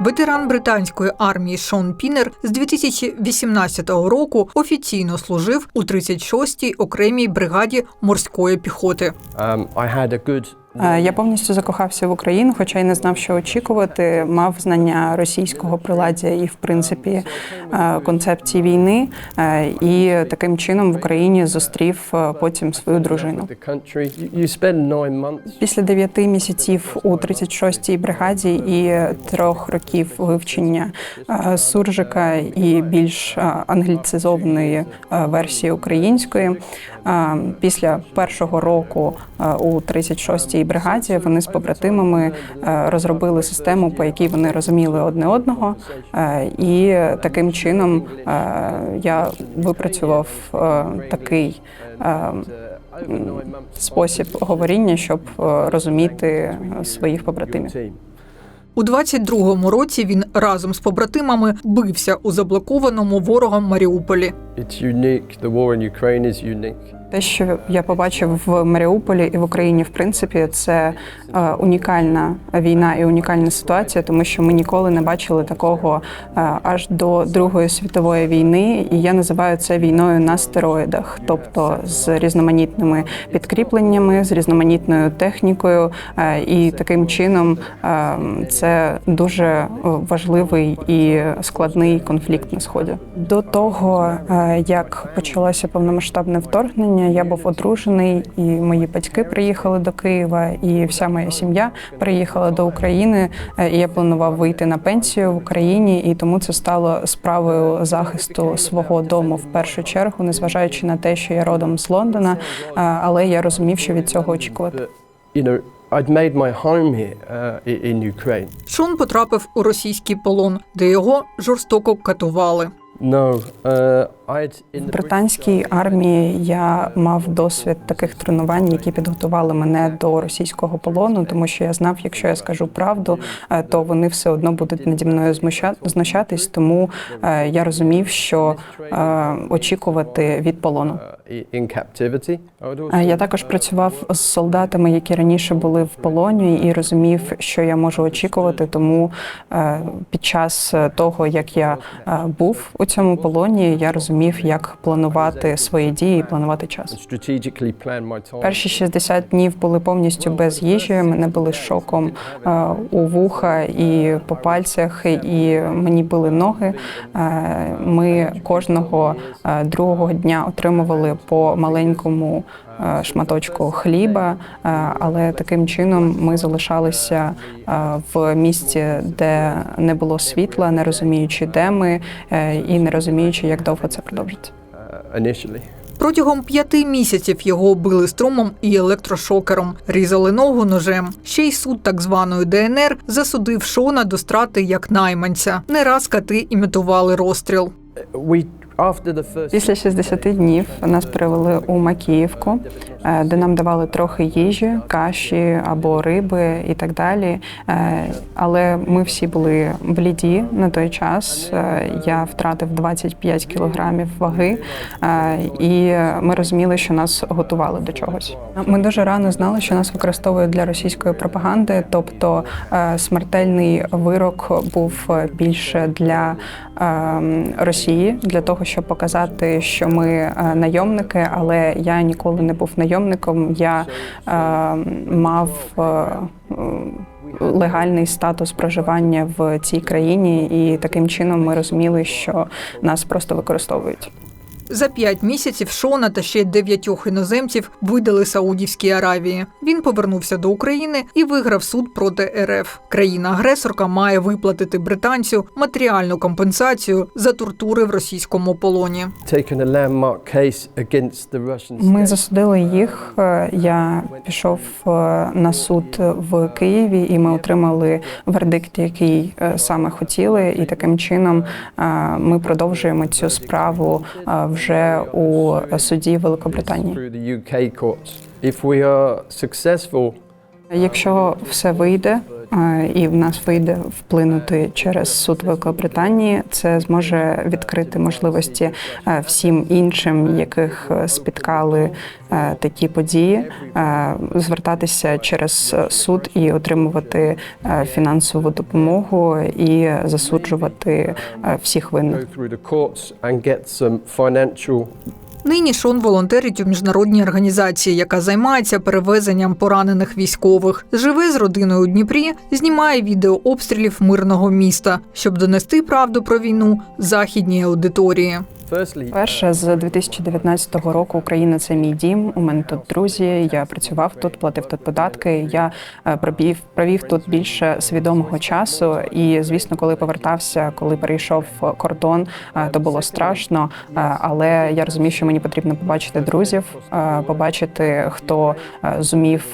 Ветеран британської армії Шон Пінер з 2018 року офіційно служив у 36-й окремій бригаді морської піхоти. Um, I had a good Я повністю закохався в Україну, хоча й не знав, що очікувати. Мав знання російського приладдя і, в принципі, е, концепції війни. Е, І таким чином в Україні зустрів е, потім свою дружину. Після дев'яти місяців у 36-й бригаді і трьох років вивчення е, суржика і більш е, англіцизованої е, версії української. е, Після першого року е, у 36-й бригаді вони з побратимами е, розробили систему, по якій вони розуміли одне одного, Е, і таким чином е, я випрацював такий. спосіб говоріння, щоб розуміти своїх побратимів. У 22-му році він разом з побратимами бився у заблокованому ворогом Маріуполі. Те, що я побачив в Маріуполі і в Україні, в принципі, це е, унікальна війна і унікальна ситуація, тому що ми ніколи не бачили такого е, аж до Другої світової війни. І я називаю це війною на стероїдах, тобто з різноманітними підкріпленнями, з різноманітною технікою. Е, і таким чином це дуже важливий і складний конфлікт на сході. До того як почалося повномасштабне вторгнення, я був одружений, і мої батьки приїхали до Києва, і вся моя сім'я приїхала до України. Е, І я планував вийти на пенсію в Україні, і тому це стало справою захисту свого дому в першу чергу, незважаючи на те, що я родом з Лондона. е, Але я розумів, що від цього очікувати. I'd made my home here uh, in Ukraine. Шон потрапив у російський полон, де його жорстоко катували. No, uh, В британській армії я мав досвід таких тренувань, які підготували мене до російського полону, тому що я знав, якщо я скажу правду, е, то вони все одно будуть наді мною знущатись. Тому е, я розумів, що е, очікувати від полону. Я також працював з солдатами, які раніше були в полоні, і розумів, що я можу очікувати. Тому під час того, як я був у цьому полоні, я розумів, як планувати свої дії, і планувати час. Перші 60 днів були повністю без їжі. Мене були шоком е, у вуха і по пальцях, і мені били ноги. Е, Ми кожного е, другого дня отримували по маленькому шматочку хліба, е, але таким чином ми залишалися е, в місці, де не було світла, не розуміючи, де ми, е, і не розуміючи, як довго це продовжиться. Протягом п'яти місяців його били струмом і електрошокером, різали ногу ножем. Ще й суд так званої ДНР засудив Шона до страти як найманця. Не раз кати імітували розстріл. Після 60 днів нас перевели у Макіївку, е, де нам давали трохи їжі, каші або риби і так далі. Е, Але ми всі були бліді на той час. Е, Я втратив 25 кілограмів ваги, і ми розуміли, що нас готували до чогось. Ми дуже рано знали, що нас використовують для російської пропаганди, тобто смертельний вирок був більше для е, Росії, для того, щоб показати, що ми е, найомники, але я ніколи не був найомником. Я е, мав е, легальний статус проживання в цій країні, і таким чином ми розуміли, що нас просто використовують. За п'ять місяців Шона та ще дев'ятьох іноземців видали Саудівській Аравії. Він повернувся до України і виграв суд проти РФ. Країна-агресорка має виплатити британцю матеріальну компенсацію за тортури в російському полоні. Ми засудили їх. Я пішов е, на суд в Києві, і ми отримали вердикт, який е, саме хотіли. І таким чином е, ми продовжуємо цю справу вже у суді Великобританії. If we are successful, Якщо все вийде, е, і в нас вийде вплинути через суд Великобританії, це зможе відкрити можливості е, всім іншим, яких е, спіткали такі події, звертатися через суд і отримувати фінансову допомогу і засуджувати всіх винних. Нині Шон волонтерить у міжнародній організації, яка займається перевезенням поранених військових. Живе з родиною у Дніпрі, знімає відео обстрілів мирного міста, щоб донести правду про війну західній аудиторії. Firstly, Перше з 2019 року Україна це мій дім. У мене тут друзі. Я працював тут, платив тут податки. Я е, пробів провів тут більше свідомого часу. І звісно, коли повертався, коли перейшов кордон, е, то було страшно. Е, Але я розумів, що мені потрібно побачити друзів, побачити, хто зумів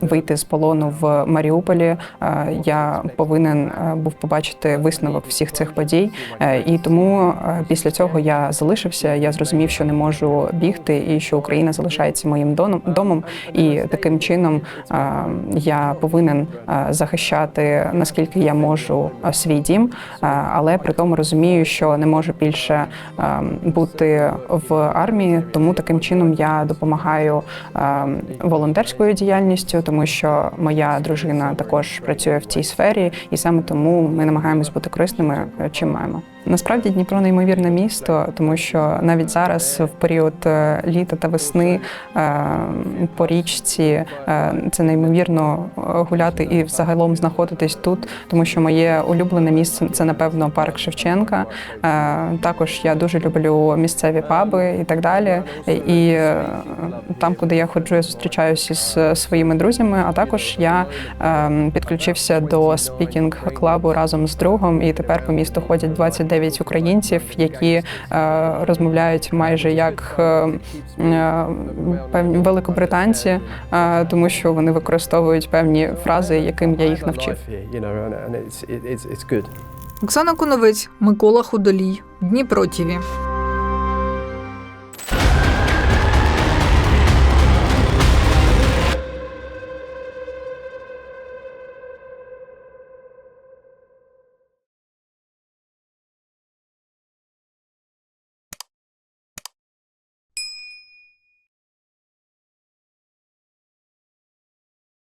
вийти з полону в Маріуполі. Я повинен був побачити висновок всіх цих подій. І тому після цього я залишився. Я зрозумів, що не можу бігти, і що Україна залишається моїм доном- домом. І таким чином е, я повинен е, захищати наскільки я можу е, свій дім, але при тому розумію, що не можу більше бути в армії. Тому таким чином я допомагаю волонтерською діяльністю, тому що моя дружина також працює в цій сфері, і саме тому ми намагаємось бути корисними, чим маємо. Насправді Дніпро неймовірне місто, тому що навіть зараз, в період е, літа та весни, е, по річці е, це неймовірно гуляти і взагалом знаходитись тут, тому що моє улюблене місце це напевно парк Шевченка. Також я дуже люблю місцеві паби і так далі. І там, куди я ходжу, я зустрічаюся з своїми друзями. А також я е, підключився до спікінг клабу разом з другом, і тепер по місту ходять 29 українців, які е, розмовляють майже як е, е, певні великобританці, тому що вони використовують певні фрази, яким я їх навчив. Оксана Коновець, Микола Худолій, Дніпро ТІВІ.